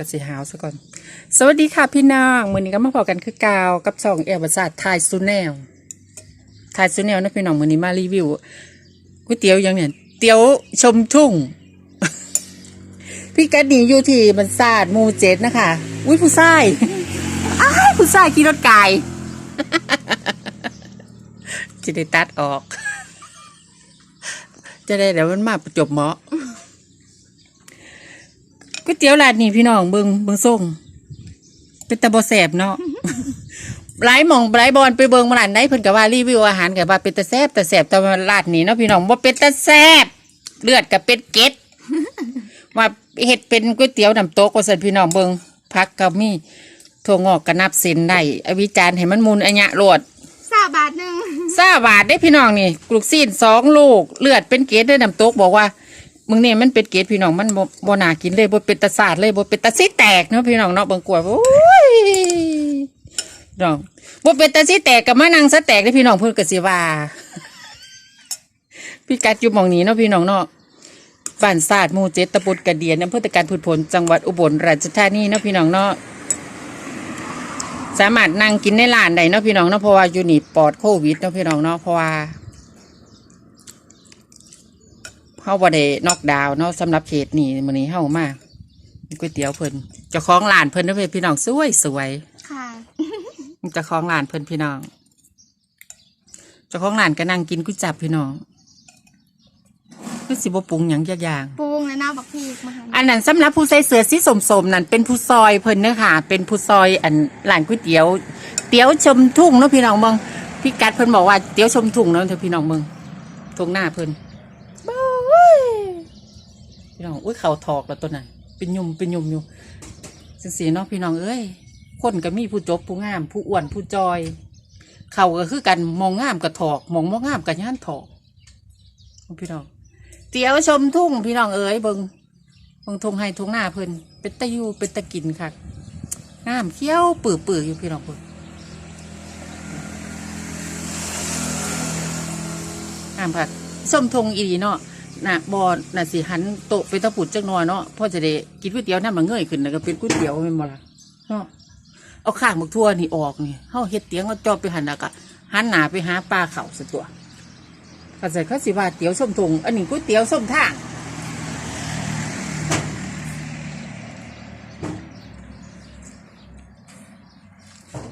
กสิหาวซะก่อน สวัสดีค่ะพี่น้องมือนี้ก็มาพอกันคือกาวกับสองเอวบาสตร์ไทยซูแนลไทยซูแนลนะพี่น้องมือนี้มารีวิวก๋วยเตี๋ยวยังเนี่ยเตี๋ยวชมทุ่ง พี่กัดหนีอยู่ที่บันศาสตร์หมูเจ็ดนะคะ อุ้ยผู้ชายอ้าผู้ชายขี่รถไก่จะได้ตัดออก จะได้เดี๋ยวมันมาประจบเหมาะ ก๋วยเตี๋ยวร้านนี้พี่น้องเบิงเบิงส่งเป็นตะบอแสบเนาะหลายหมองหลายบอลไปเบิงมาร้านไหนเพิ่นก็ว่ารีวิวอาหารก็ว่าเป็นตะแซบตะแสบแต่ว่าร้านนี้เนาะพี่น้องบ่เป็นตะแซบเลือดก็เป็นเกล็ดว่าเฮ็ดเป็นก๋วยเตี๋ยวน้ำตกว่าซั่นพี่น้องเบิงผักก็มีถั่วงอกก็นับเส้นได้เอาวิจารณ์ให้มันมุนอัญญะโลดสาบาทหนึ่งซาบาทได้พี่น้องนี่ลูกซีนสองลูก เลือดเป็นเกล็ดได้น้ำตกบอกว่า มึงเนี่ยมันเป็นเกล็ดพี่น้องมันบ่บ่น่ากินเลยบ่เป็นตะสาดเลยบ่เป็นตะซิแตกเนาะพี่น้องเนาะเบิ่งกลัวโอ้ยน้องบ่เป็นตะซิแตกกับมานั่งซะแตกได้พี่น้องเพิ่นก็สิว่าพี่กัดอยู่หมองนี้เนาะพี่น้องเนาะบ้านศาสตร์หมู่เจ็ดตำบลกระเดียนอำเภอตะการพืชผลจังหวัดอุบลราชธานีเนาะพี่น้องเนาะสามารถนั่งกินในร้านได้เนาะพี่น้องเนาะเพราะว่าอยู่นี่ปลอดโควิดเนาะพี่น้องเนาะเพราะว่า เฮาบ่ได้นอกดาวน์เนาะสำหรับเขตนี่มื้อนี้เฮามาก๋วยเตี๋ยวเพิ่นเจ้าของร้านเพิ่นเนาะพี่น้องสวยสวยค่ะเจ้าของร้านเพิ่นพี่น้องเจ้าของร้านก็นั่งกินก๋วยจับพี่น้องคือสิบ่ปรุงหยังจักอย่างปรุงและน้าบักพีกมาหันอันนั้นสำหรับผู้ใส่เสื้อสีสมๆนั่นเป็นผู้ซอยเพิ่นเนอะค่ะ เป็นผู้ซอยอันร้านก๋วยเตี๋ยว เตี๋ยวชมทุ่งเนาะพี่น้องเมืองพี่กัดเพิ่นบอกว่าเตี๋ยวชมทุ่งเนาะเถอะพี่น้องเมืองทุ่งหน้าเพิ่นบ้ย พี่น้องอุ้ยเข่าถอกแล้วตัวนั้นเป็นยุ่มเป็นยุ่มอยู่จังสีเนาะพี่น้องเอ้ยคนก็มีผู้จบผู้งาม ผู้อ้วนผู้จอย เข่าก็คือกันมองงามกับถอก มองบ่งงามกับย่านถอกพี่น้องเตี๋ยวชมทุ่งพี่น้องเอ้ยเบิงเบิงทงให้ทงหน้าเพิ่นเป็นตะยูเป็นตะกินค่ะงามเขี้ยวปื้อปื้ออยู่พี่น้องเพิ่นงามค่ะส้มทงอีดีเนาะ น่ะบอน่ะสิหันโตะไปตะปุดจักหน่อยเนาะพ่อจะได้กินก๋วยเตี๋ยวน้ำมันเงยขึ้นแล้วก็เป็นก๋วยเตี๋ยวเป็นบ่ล่ะเนาะเอาข้างบักทั่วนี่ออกนี่เฮาเฮ็ดเตียงเอาจอบไปหันแล้วก็หันหน้าไปหาปลาเขาสัตัวก็ใส่ข้าวสิว่าเตี๋ยวส้มถุงอันนี้ก๋วยเตี๋ยวส้มทาง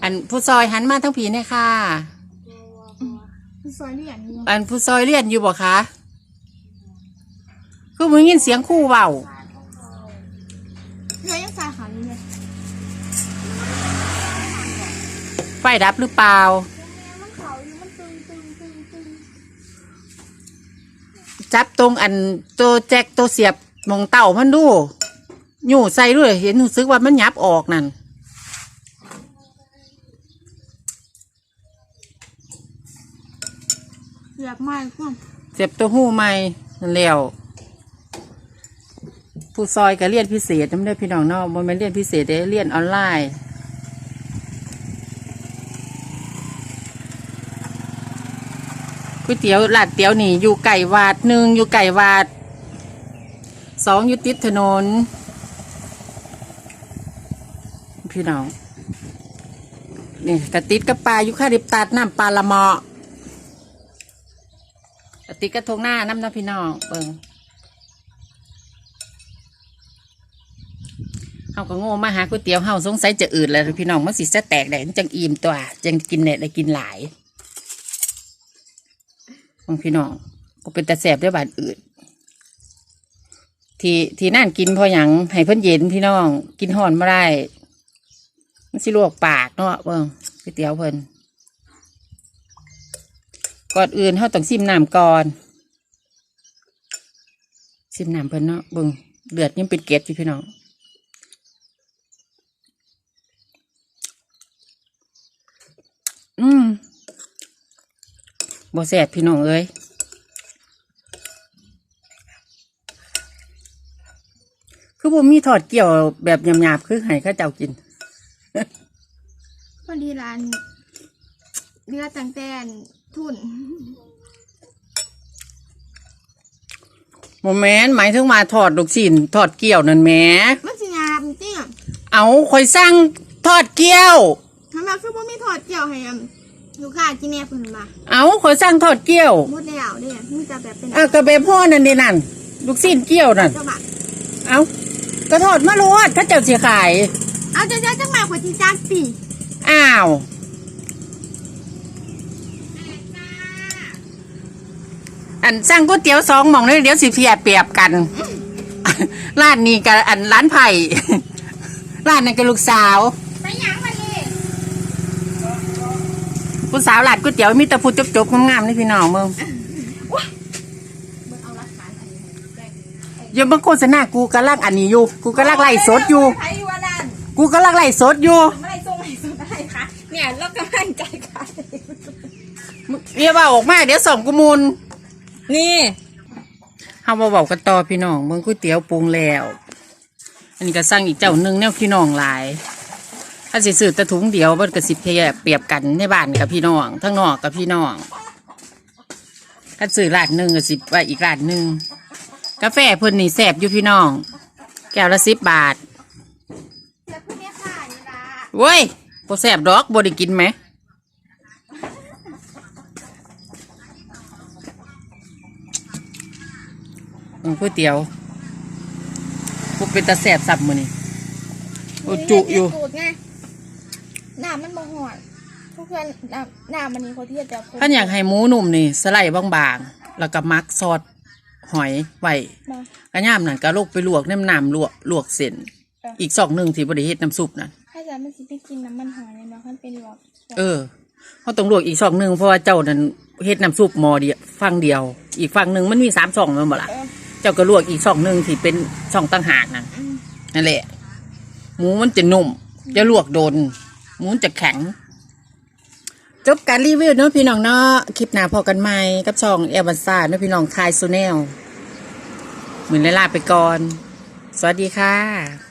อันผู้ซอยหันมาทั้งผีเนี่ยค่ะ ซอยเลี่ยนอยู่อันผู้ซอยเลียนอยู่บ่คะ คือมึงยินเสียงคู่เบาเธอยังสายขันอยู่เลยไฟดับหรือเปล่า มันเขาอยู่มันตึงตึงตึงตึงจับตรงอันตัวแจ็คตัวเสียบหมองเต่ามันดูอยู่ใส่ด้วยเห็นรู้สึกว่ามันยับออกนั่นอยากไหม้ก็เจ็บตัวหูใหม่นั่นแล้ว ผู้ซอยก็เรียนพิเศษน้ำได้พี่น้องเนาะมันเป็นเรียนพิเศษได้เรียนออนไลน์ก๋วยเตี๋ยวลาดเตี๋ยวนี่อยู่ไก่วาดหนึ่งอยู่ไก่วาดสองอยู่ติดถนน พี่น้องนี่กระติดกับปลาอยู่ข้าดิบตัดน้ำปลาละเมาะกติกกระทงหน้าน้ำน้ำพี่น้องเบิ่ง เฮาก็โง่มาหาก๋วยเตี๋ยวเฮาสงสัยจะอืดแล้วพี่น้องมันสิจะแตกได้มันจังอิ่มตัวจังกินเนี่ยได้กินหลายบางพี่น้องก็เป็นตาแสบด้วยบาดอืดที่ที่นั่นกินพออย่างให้เพิ่นเย็นพี่น้อง กินห่อนไม่ได้มันสิลวกปากเนาะเบิ่งก๋วยเตี๋ยวเพิ่นก่อนอื่นเขาต้องซิมน้ำก่อนซิมน้ำเพิ่นเนาะเบิ่งเลือดยังเป็นเกล็ดอยู่พี่น้อง บ่แสบพี่น้องเอ้ยคือบ่มีทอดเกี่ยวแบบหยาบๆคือให้เข้าเจ้ากิน พอดีร้านเรือตังแต่นทุนโมแมนหมายถึงมาทอดลูกชิ้นทอดเกี่ยวนั่นแหมมันสิงามจริงอะเอาคอยสร้างทอดเกี๊ยวทำไมคือบ่มีทอดเจียวให้อัน ลูกค้ากินแน่เพิ่นมาเอาคอยสร้างทอดเกี๊ยวหมดแล้วเด้มีแต่แบบเป็นอะกระเบพ่อนั่นนี่นั่น ลูกสิ้นเกี๊ยวนั่น เจ้าบาทเอากระทอดมาโลดถ้าเจ้าสิขาย เอาจะจะจังหวะกว่าจีจักปีอ้าว อันสร้างก๋วยเตี๋ยวสองหม่องเลยเดี๋ยวสิเพียเปรียบกัน ร้านนี้กับอันร้านไผ่ ร้านนั้นกับลูกสาว ไปหยังมานี่ ผู้สาวร้านก๋วยเตี๋ยวมีแต่ผู้จบๆงามๆนี่พี่น้องมึงอย่ามาโฆษณากูกำลังอันนี้อยู่ กูกำลังไล่สดอยู่ ใครอยู่ว่านั่นกูกำลังไล่สดอยู่ทำอะไรส่งให้ส่งอะไรคะเนี่ยเรากำลังใจค่ะเรียกว่าออกมาเดี๋ยวส่งกูมูลนี่เฮามาเว้ากันต่อพี่น้องเบิ่งก๋วยเตี๋ยวปรุงแล้ว อันนี้ก็สั่งอีกเจ้าหนึงแนวพี่น้องหลาย ถ้าสิซื้อแต่ถุงเดียวมันก็สิเพียเปรียบกันในบ้านกับพี่น้องทั้งนอกกับพี่น้องถ้าซื้อร้านหนึ่งก็สิบว่าอีกร้านหนึ่งกาแฟเพิ่นนี่แซ่บอยู่พี่น้อง แก้วละสิบบาทแล้วพวกเนี้ยค่ะนี่ละเว้ยบ่แซ่บดอกบ่ได้กินไหมก๋วยเตี๋ยวพวกเป็นตาแซ่บสับมือนี้โอ้จุอยู่ น้ำมันบ่หอดทุกเพื่อนน้ำน้ำมันนี่เขาเทียบจะถ้าอยากให้หมูหนุ่มนี่สไลด์บางๆ แล้วก็มักซอสหอยไว้มาก็ย่ามนั่นก็ลกไปลวกน้ำน้ำลวกลวกเส้นเอออีอีกสองหนึ่งที่บริเฮ็ดน้ำซุปนั่นถ้าจะมันสิไปกินน้ำมันหอยเนี่ยเนาะมันเป็นหลอกเออเขาต้องลวกอีกสองหนึ่งเพราะว่าเจ้านั่นเฮ็ดน้ำซุปหมอเดียวฟังเดียว อีกฝั่งหนึ่งมันมีสามช่องแมันบ่ล่ะเออเจ้าก็ลวกอีกช่องหนึ่งที่เป็นช่องต่างหากนั่นอืมนั่นแหละ หมูมันจะนุ่มจะลวกโดน หมูจะแข็ง จบการรีวิวเนาะพี่น้องเนาะคลิปหน้าพอกันใหม่กับช่องเอลบันซ่าเนาะพี่น้องคายซูเนลเหมือนลาไปก่อน สวัสดีค่ะ